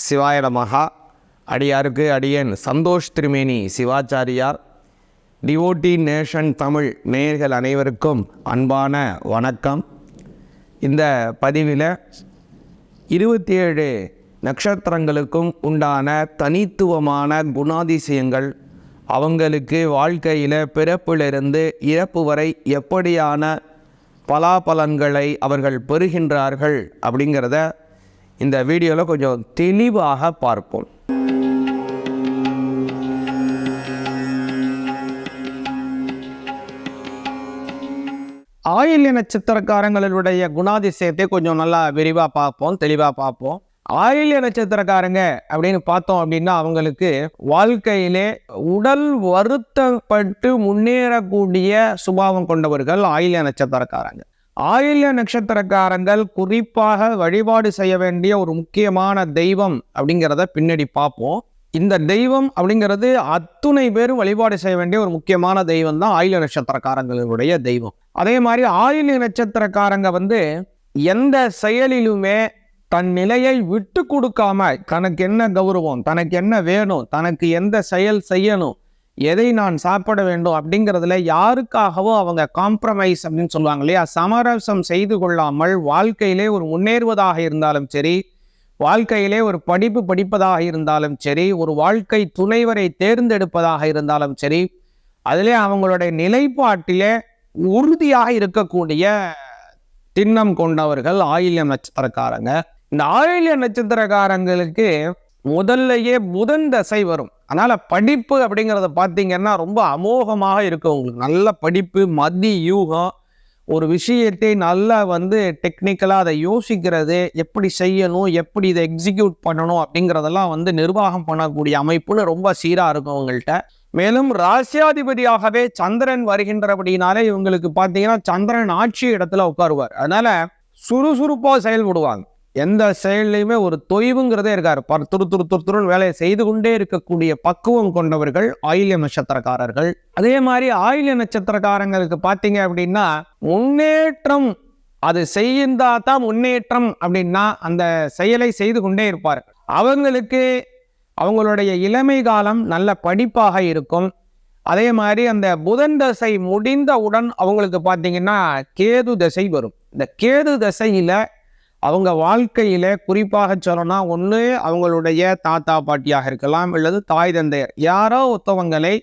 சிவாயடமகா அடியாருக்கு அடியன் சந்தோஷ் திருமேனி சிவாச்சாரியார். டிவோட்டி நேஷன் தமிழ் நேயர்கள் அனைவருக்கும் அன்பான வணக்கம். இந்த பதிவில் இருபத்தி ஏழு நட்சத்திரங்களுக்கும் உண்டான தனித்துவமான குணாதிசயங்கள் அவங்களுக்கு வாழ்க்கையில் பிறப்பிலிருந்து இறப்பு வரை எப்படியான பலாபலன்களை அவர்கள் பெறுகின்றார்கள் அப்படிங்கிறத இந்த வீடியோவில் கொஞ்சம் தெளிவாக பார்ப்போம். ஆயில்ய நட்சத்திரக்காரங்களுடைய குணாதிசயத்தை கொஞ்சம் நல்லா விரிவாக பார்ப்போம் தெளிவாக பார்ப்போம். ஆயில்ய நட்சத்திரக்காரங்க அப்படின்னு பார்த்தோம் அப்படின்னா அவங்களுக்கு வாழ்க்கையிலே உடல் வருத்தப்பட்டு முன்னேறக்கூடிய சுபாவம் கொண்டவர்கள் ஆயில்ய நட்சத்திரக்காரங்க. ஆயில்ய நட்சத்திரக்காரங்கள் குறிப்பாக வழிபாடு செய்ய வேண்டிய ஒரு முக்கியமான தெய்வம் அப்படிங்கிறத பின்னாடி பார்ப்போம். இந்த தெய்வம் அப்படிங்கிறது அத்துணை பேரும் வழிபாடு செய்ய வேண்டிய ஒரு முக்கியமான தெய்வம் தான் ஆயில்ய நட்சத்திரக்காரங்களுடைய தெய்வம். அதே மாதிரி ஆயில்ய நட்சத்திரக்காரங்க வந்து எந்த செயலிலுமே தன் நிலையை விட்டு கொடுக்காம தனக்கு என்ன கௌரவம் தனக்கு என்ன வேணும் தனக்கு எந்த செயல் செய்யணும் எதை நான் சாப்பிட வேண்டும் அப்படிங்கிறதுல யாருக்காகவோ அவங்க காம்ப்ரமைஸ் அப்படின்னு சொல்லுவாங்க இல்லையா? சமரசம் செய்து கொள்ளாமல் வாழ்க்கையிலே ஒரு முன்னேறுவதாக இருந்தாலும் சரி வாழ்க்கையிலே ஒரு படிப்பு படிப்பதாக இருந்தாலும் சரி ஒரு வாழ்க்கை துணைவரை தேர்ந்தெடுப்பதாக இருந்தாலும் சரி அதிலே அவங்களுடைய நிலைப்பாட்டிலே உறுதியாக இருக்கக்கூடிய திண்ணம் கொண்டவர்கள் ஆயில்ய நட்சத்திரக்காரங்க. இந்த ஆயில்ய நட்சத்திரக்காரங்களுக்கு முதல்லையே முதன் தசை வரும். அதனால் படிப்பு அப்படிங்கிறத பார்த்தீங்கன்னா ரொம்ப அமோகமாக இருக்கும் உங்களுக்கு. நல்ல படிப்பு மதி யூகம். ஒரு விஷயத்தை நல்லா வந்து டெக்னிக்கலாக அதை யோசிக்கிறது எப்படி செய்யணும் எப்படி இதை எக்ஸிக்யூட் பண்ணணும் அப்படிங்கிறதெல்லாம் வந்து நிர்வாகம் பண்ணக்கூடிய அமைப்புன்னு ரொம்ப சீராக இருக்கும் உங்கள்கிட்ட மேலும் ராசியாதிபதியாகவே சந்திரன் வருகின்றபடினாலே இவங்களுக்கு பார்த்தீங்கன்னா சந்திரன் ஆட்சி இடத்துல உட்காருவார். அதனால் சுறுசுறுப்பாக செயல்படுவாங்க. எந்த செயல்லையுமே ஒரு தொய்வுங்கிறதே இருக்கார் பர் துரு துரு துரு துருன்னு வேலையை செய்து கொண்டே இருக்கக்கூடிய பக்குவம் கொண்டவர்கள் ஆயில்ய நட்சத்திரக்காரர்கள். அதே மாதிரி ஆயில்ய நட்சத்திரக்காரங்களுக்கு பார்த்தீங்க அப்படின்னா முன்னேற்றம் அது செய்யந்தா தான் முன்னேற்றம் அப்படின்னா அந்த செயலை செய்து கொண்டே இருப்பார். அவங்களுக்கு அவங்களுடைய இளமை காலம் நல்ல படிப்பாக இருக்கும். அதே மாதிரி அந்த புதன் தசை முடிந்தவுடன் அவங்களுக்கு பார்த்தீங்கன்னா கேது தசை வரும். இந்த கேது தசையில் அவங்க வாழ்க்கையில் குறிப்பாக சொல்லணும்னா ஒன்று அவங்களுடைய தாத்தா பாட்டியாக இருக்கலாம் அல்லது தாய் தந்தையர் யாரோ ஒத்தவங்களை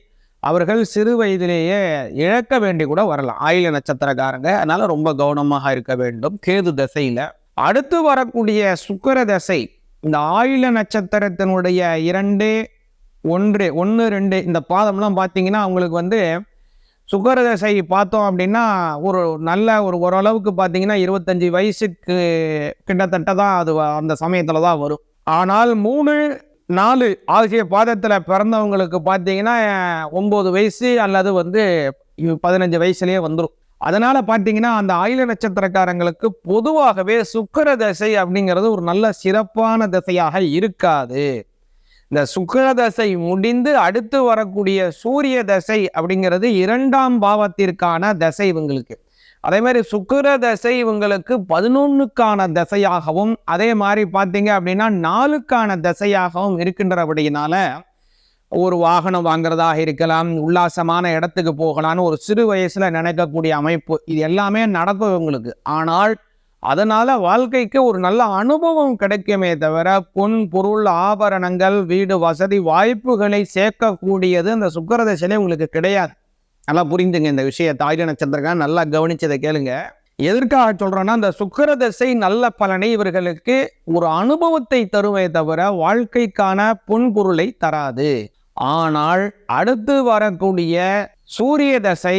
அவர்கள் சிறு வயதிலேயே இழக்க வேண்டி கூட வரலாம். ஆயில நட்சத்திரக்காரங்க. அதனால் ரொம்ப கவனமாக இருக்க வேண்டும். கேது தசையில். அடுத்து வரக்கூடிய சுக்கர தசை. இந்த ஆயில நட்சத்திரத்தினுடைய இரண்டு ஒன்று ஒன்று ரெண்டு இந்த பாதம்லாம் பார்த்தீங்கன்னா அவங்களுக்கு வந்து சுக்கரதசை பார்த்தோம் அப்படின்னா ஒரு நல்ல ஒரு ஓரளவுக்கு பார்த்தீங்கன்னா இருபத்தஞ்சி வயசுக்கு கிட்டத்தட்ட தான் அது அந்த சமயத்தில் தான் வரும். ஆனால் மூணு நாலு ஆகிய பாதத்தில் பிறந்தவங்களுக்கு பார்த்தீங்கன்னா ஒம்பது வயசு அல்லது வந்து பதினஞ்சு வயசுலேயே வந்துடும் அதனால் பார்த்தீங்கன்னா அந்த ஆயுள நட்சத்திரக்காரங்களுக்கு பொதுவாகவே சுக்கர தசை அப்படிங்கிறது ஒரு நல்ல சிறப்பான தசையாக இருக்காது. இந்த சுக்கர தசை முடிந்து அடுத்து வரக்கூடிய சூரிய தசை அப்படிங்கிறது இரண்டாம் பாவத்திற்கான தசை இவங்களுக்கு. அதே மாதிரி சுக்கர தசை இவங்களுக்கு பதினொன்றுக்கான தசையாகவும் அதே மாதிரி பார்த்தீங்க அப்படின்னா நாலுக்கான தசையாகவும் இருக்கின்றபடியினால ஒரு வாகனம் வாங்குறதாக இருக்கலாம் உல்லாசமான இடத்துக்கு போகலான்னு ஒரு சிறு வயசில் நினைக்கக்கூடிய அமைப்பு இது எல்லாமே நடக்கும் இவங்களுக்கு. ஆனால் அதனால் வாழ்க்கைக்கு ஒரு நல்ல அனுபவம் கிடைக்குமே தவிர பொன் பொருள் ஆபரணங்கள் வீடு வசதி வாய்ப்புகளை சேர்க்கக்கூடியது அந்த சுக்கரதசையிலே உங்களுக்கு கிடையாது. நல்லா புரிந்துங்க இந்த விஷயத்தை. ஆயுத நட்சத்திரக்காரன் நல்லா கவனிச்சதை கேளுங்க. எதற்காக சொல்கிறோன்னா அந்த சுக்கரதசை நல்ல பலனை இவர்களுக்கு ஒரு அனுபவத்தை தருமே தவிர வாழ்க்கைக்கான பொன்பொருளை தராது. ஆனால் அடுத்து வரக்கூடிய சூரிய தசை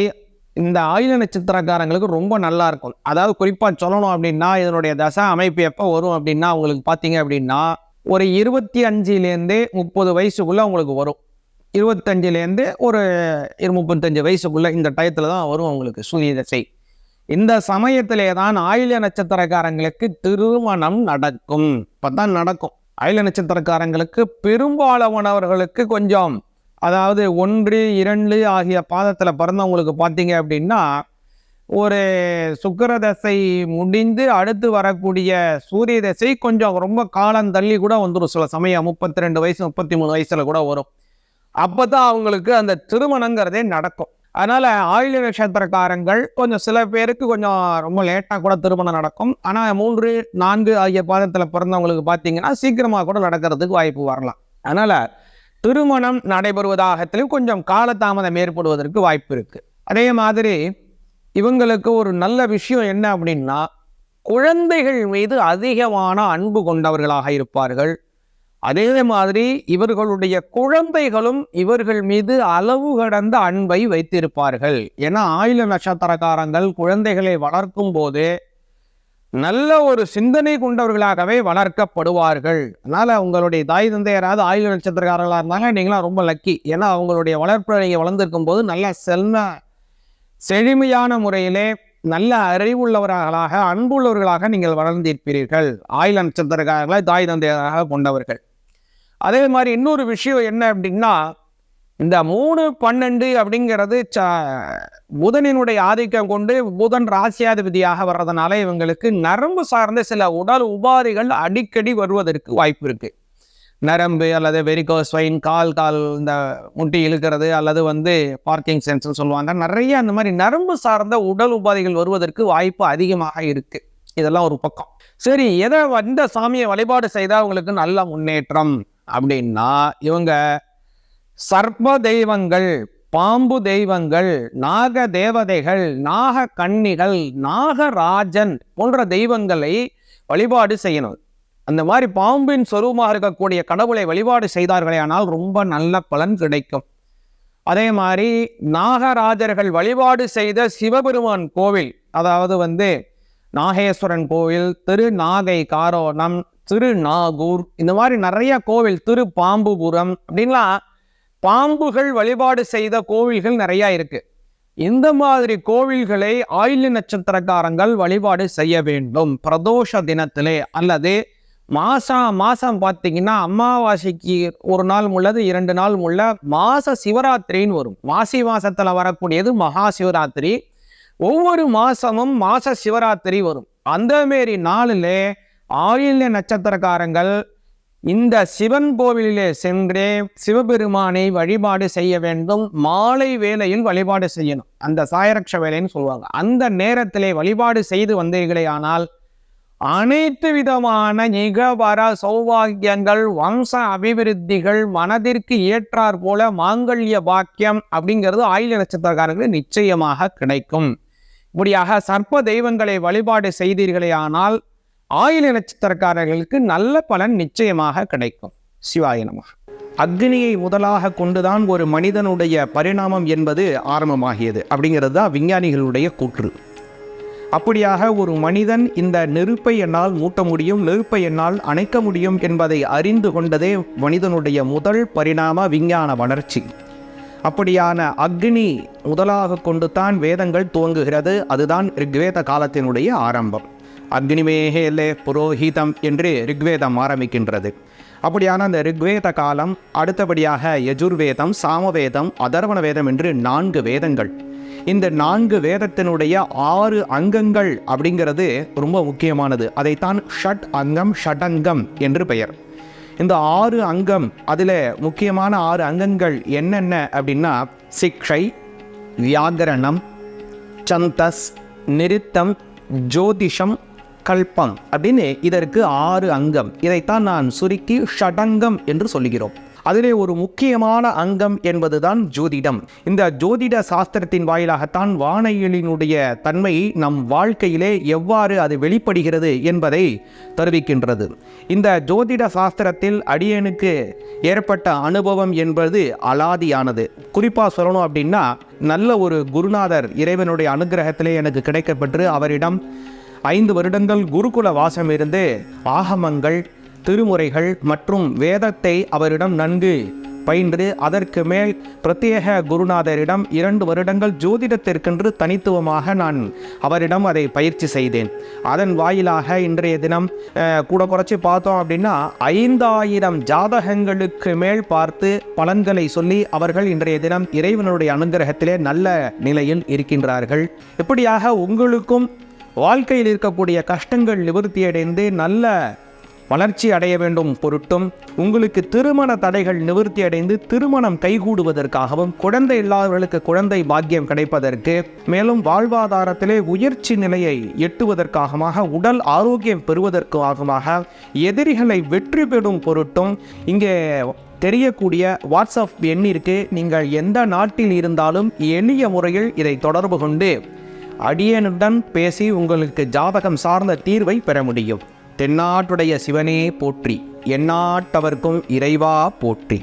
இந்த ஆயுத நட்சத்திரக்காரங்களுக்கு ரொம்ப நல்லா இருக்கும். அதாவது குறிப்பாக சொல்லணும் அப்படின்னா இதனுடைய தசை அமைப்பு எப்போ வரும் அப்படின்னா உங்களுக்கு பார்த்தீங்க அப்படின்னா ஒரு இருபத்தி அஞ்சுலேருந்து முப்பது வயசுக்குள்ளே உங்களுக்கு வரும். இருபத்தஞ்சிலேருந்து ஒரு இரு முப்பத்தஞ்சு வயசுக்குள்ளே இந்த டயத்தில் தான் வரும் உங்களுக்கு சூரிய தசை. இந்த சமயத்திலே தான் ஆயுள நட்சத்திரக்காரங்களுக்கு திருமணம் நடக்கும். இப்போ தான் நடக்கும். ஆயுள நட்சத்திரக்காரங்களுக்கு பெரும்பாலானவர்களுக்கு கொஞ்சம் அதாவது ஒன்று இரண்டு ஆகிய பாதத்தில் பிறந்தவங்களுக்கு பார்த்தீங்க அப்படின்னா ஒரு சுக்கர தசை முடிந்து அடுத்து வரக்கூடிய சூரிய தசை கொஞ்சம் ரொம்ப காலம் தள்ளி கூட வந்துடும் சில சமயம் முப்பத்தி ரெண்டு வயசு முப்பத்தி மூணு வயசில் கூட வரும். அப்போ தான் அவங்களுக்கு அந்த திருமணங்கிறதே நடக்கும். அதனால் ஆயுள நட்சத்திரக்காரங்கள் கொஞ்சம் சில பேருக்கு கொஞ்சம் ரொம்ப லேட்டாக கூட திருமணம் நடக்கும். ஆனால் மூன்று நான்கு ஆகிய பாதத்தில் பிறந்தவங்களுக்கு பார்த்தீங்கன்னா சீக்கிரமாக கூட நடக்கிறதுக்கு வாய்ப்பு வரலாம். அதனால் திருமணம் நடைபெறுவதாகத்திலும் கொஞ்சம் காலதாமதம் ஏற்படுவதற்கு வாய்ப்பு இருக்குது அதே மாதிரி இவங்களுக்கு ஒரு நல்ல விஷயம் என்ன அப்படின்னா குழந்தைகள் மீது அதிகமான அன்பு கொண்டவர்களாக இருப்பார்கள். அதே மாதிரி இவர்களுடைய குழந்தைகளும் இவர்கள் மீது அளவு கடந்த அன்பை வைத்திருப்பார்கள். ஏன்னா ஆயுள நட்சத்திரக்காரங்கள் குழந்தைகளை வளர்க்கும் போது நல்ல ஒரு சிந்தனை கொண்டவர்களாகவே வளர்க்கப்படுவார்கள். அதனால் உங்களுடைய தாய் தந்தை ஆயுள் நட்சத்திரக்காரர்களாக இருந்தாங்க நீங்களாம் ரொம்ப லக்கி ஏன்னா அவங்களுடைய வளர்ப்பு நீங்கள் வளர்ந்திருக்கும் போது நல்ல செல்ல செழுமையான முறையிலே நல்ல அறிவுள்ளவர்களாக அன்புள்ளவர்களாக நீங்கள் வளர்ந்திருப்பீர்கள். ஆயுள் நட்சத்திரக்காரர்களை தாய் தந்தையராக கொண்டவர்கள். அதே மாதிரி இன்னொரு விஷயம் என்ன அப்படின்னா இந்த மூணு பன்னெண்டு அப்படிங்கிறது ச புதனினுடைய ஆதிக்கம் கொண்டு புதன் ராசியாதிபதியாக வர்றதுனால இவங்களுக்கு நரம்பு சார்ந்த சில உடல் உபாதைகள் அடிக்கடி வருவதற்கு வாய்ப்பு இருக்குது நரம்பு அல்லது வெரிகோஸ் வைன் கால் கால் இந்த முட்டி இழுக்கிறது அல்லது வந்து பார்க்கிங் சென்ஸ்னு சொல்லுவாங்க. நிறைய அந்த மாதிரி நரம்பு சார்ந்த உடல் உபாதைகள் வருவதற்கு வாய்ப்பு அதிகமாக இருக்குது இதெல்லாம் ஒரு பக்கம். சரி எதை இந்த சாமியை வழிபாடு செய்தால் உங்களுக்கு நல்ல முன்னேற்றம் அப்படின்னா இவங்க சர்ப்ப தெய்வங்கள் பாம்பு தெய்வங்கள் நாக தேவதைகள் நாக கன்னிகள் நாகராஜன் போன்ற தெய்வங்களை வழிபாடு செய்யணும். அந்த மாதிரி பாம்பின் சொரூபமாக இருக்கக்கூடிய கடவுளை வழிபாடு செய்தார்களே ஆனால் ரொம்ப நல்ல பலன் கிடைக்கும். அதே மாதிரி நாகராஜர்கள் வழிபாடு செய்த சிவபெருமான் கோவில் அதாவது வந்து நாகேஸ்வரன் கோவில் திரு நாகை காரோணம் திரு நாகூர் இந்த மாதிரி நிறைய கோவில் திரு பாம்புபுரம் அப்படின்லாம் பாம்புகள் வழிபாடு செய்த கோவில்கள் நிறையா இருக்கு. இந்த மாதிரி கோவில்களை ஆயுள் நட்சத்திரக்காரங்கள் வழிபாடு செய்ய வேண்டும். பிரதோஷ தினத்திலே அல்லது மாசம் மாசம் பார்த்தீங்கன்னா அமாவாசைக்கு ஒரு நாள் முள்ளது இரண்டு நாள் முள்ள மாச சிவராத்திரின்னு வரும். மாசி மாசத்தில் வரக்கூடியது மகா சிவராத்திரி. ஒவ்வொரு மாசமும் மாச சிவராத்திரி வரும். அந்த மாரி நாளிலே ஆயுள்ய நட்சத்திரக்காரங்கள் இந்த சிவன் கோவிலிலே சென்றே சிவபெருமானை வழிபாடு செய்ய வேண்டும். மாலை வேளையில் வழிபாடு செய்யணும். அந்த சாயரக்ஷ வேலைன்னு சொல்லுவாங்க. அந்த நேரத்திலே வழிபாடு செய்து வந்தீர்களே ஆனால் அனைத்து விதமான நிகவர சௌபாகியங்கள் வம்ச அபிவிருத்திகள் மனதிற்கு ஏற்றார் போல மாங்கல்ய பாக்கியம் அப்படிங்கிறது ஆயுள நட்சத்திரக்காரர்களுக்கு நிச்சயமாக கிடைக்கும். இப்படியாக சர்ப்ப தெய்வங்களை வழிபாடு செய்தீர்களே ஆனால் ஆயில் நட்சத்திரக்காரர்களுக்கு நல்ல பலன் நிச்சயமாக கிடைக்கும். சிவாய நம. அக்னியை முதலாக கொண்டுதான் ஒரு மனிதனுடைய பரிணாமம் என்பது ஆரம்பமாகியது அப்படிங்கிறது தான் விஞ்ஞானிகளுடைய கூற்று. அப்படியாக ஒரு மனிதன் இந்த நெருப்பை என்னால் மூட்ட முடியும் நெருப்பை என்னால் அணைக்க முடியும் என்பதை அறிந்து கொண்டதே மனிதனுடைய முதல் பரிணாம விஞ்ஞான வளர்ச்சி. அப்படியான அக்னி முதலாக கொண்டு தான் வேதங்கள் துவங்குகிறது அதுதான் ரிக்வேத காலத்தினுடைய ஆரம்பம். அக்னிமேகேலே புரோஹிதம் என்று ரிக்வேதம் ஆரம்பிக்கின்றது. அப்படியான அந்த ரிக்வேத காலம் அடுத்தபடியாக யஜுர்வேதம் சாமவேதம் அதர்வண வேதம் என்று நான்கு வேதங்கள். இந்த நான்கு வேதத்தினுடைய ஆறு அங்கங்கள் அப்படிங்கிறது ரொம்ப முக்கியமானது. அதைத்தான் ஷட் அங்கம் ஷடங்கம் என்று பெயர். இந்த ஆறு அங்கம் அதில் முக்கியமான ஆறு அங்கங்கள் என்னென்ன அப்படின்னா சிக்ஷை வியாகரணம் சந்தஸ் நிறுத்தம் ஜோதிஷம் கல்பம் அப்படின்னு இதற்கு ஆறு அங்கம். இதைத்தான் நான் சுருக்கி ஷடங்கம் என்று சொல்லுகிறோம். அதிலே ஒரு முக்கியமான அங்கம் என்பதுதான் ஜோதிடம். இந்த ஜோதிட சாஸ்திரத்தின் வாயிலாகத்தான் வானையலினுடைய தன்மை நம் வாழ்க்கையிலே எவ்வாறு அது வெளிப்படுகிறது என்பதை தெரிவிக்கின்றது. இந்த ஜோதிட சாஸ்திரத்தில் அடியனுக்கு ஏற்பட்ட அனுபவம் என்பது அலாதியானது. குறிப்பாக சொல்லணும் அப்படின்னா நல்ல ஒரு குருநாதர் இறைவனுடைய அனுகிரகத்திலே எனக்கு கிடைக்கப்பெற்று அவரிடம் ஐந்து வருடங்கள் குருகுல வாசம் இருந்து ஆகமங்கள் திருமுறைகள் மற்றும் வேதத்தை அவரிடம் நன்கு பயின்று அதற்கு மேல் பிரத்யேக குருநாதரிடம் இரண்டு வருடங்கள் ஜோதிடத்திற்கென்று தனித்துவமாக நான் அவரிடம் அதை பயிற்சி செய்தேன். அதன் வாயிலாக இன்றைய தினம் கூட குறைச்சி பார்த்தோம் அப்படின்னா ஐந்தாயிரம் ஜாதகங்களுக்கு மேல் பார்த்து பலன்களை சொல்லி அவர்கள் இன்றைய தினம் இறைவனுடைய அனுகிரகத்திலே நல்ல நிலையில் இருக்கின்றார்கள். இப்படியாக உங்களுக்கும் வாழ்க்கையில் இருக்கக்கூடிய கஷ்டங்கள் நிவர்த்தியடைந்து நல்ல வளர்ச்சி அடைய வேண்டும் பொருட்டும் உங்களுக்கு திருமண தடைகள் நிவர்த்தி அடைந்து திருமணம் கைகூடுவதற்காகவும் குழந்தை இல்லாதவர்களுக்கு குழந்தை பாக்கியம் கிடைப்பதற்கு மேலும் வாழ்வாதாரத்திலே உயர்ச்சி நிலையை எட்டுவதற்காகமாக உடல் ஆரோக்கியம் பெறுவதற்காகமாக எதிரிகளை வெற்றி பெறும் பொருட்டும் இங்கே தெரியக்கூடிய வாட்ஸ்அப் எண்ணிற்கு நீங்கள் எந்த நாட்டில் இருந்தாலும் எளிய முறையில் இதை தொடர்பு கொண்டு அடியனுடன் பேசி உங்களுக்கு ஜாதகம் சார்ந்த தீர்வை பெற முடியும். தென்னாட்டுடைய சிவனே போற்றி எந்நாட்டவர்க்கும் இறைவா போற்றி.